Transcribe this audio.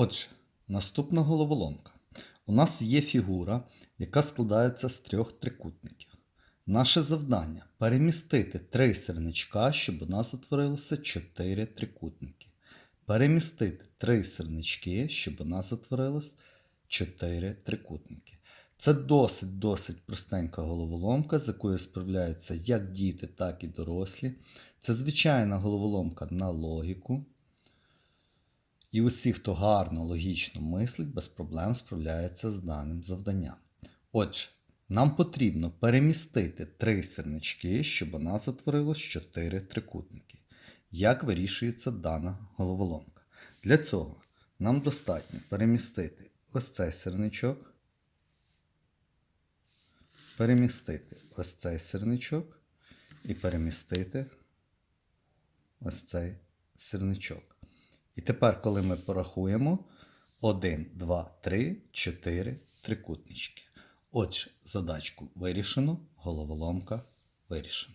Отже, наступна головоломка. У нас є фігура, яка складається з трьох трикутників. Наше завдання перемістити три сірничка, щоб у нас утворилося чотири трикутники. Перемістити три сірнички, щоб у нас утворилось чотири трикутники. Це досить-досить простенька головоломка, з якою справляються як діти, так і дорослі. Це звичайна головоломка на логіку. І усі, хто гарно логічно мислить, без проблем справляється з даним завданням. Отже, нам потрібно перемістити три сірнички, щоб у нас утворилось чотири трикутники. Як вирішується дана головоломка? Для цього нам достатньо перемістити ось цей сірничок, перемістити ось цей сірничок і перемістити ось цей сірничок. І тепер, коли ми порахуємо 1, 2, 3, 4 трикутнички. Отже, задачку вирішено, головоломка вирішена.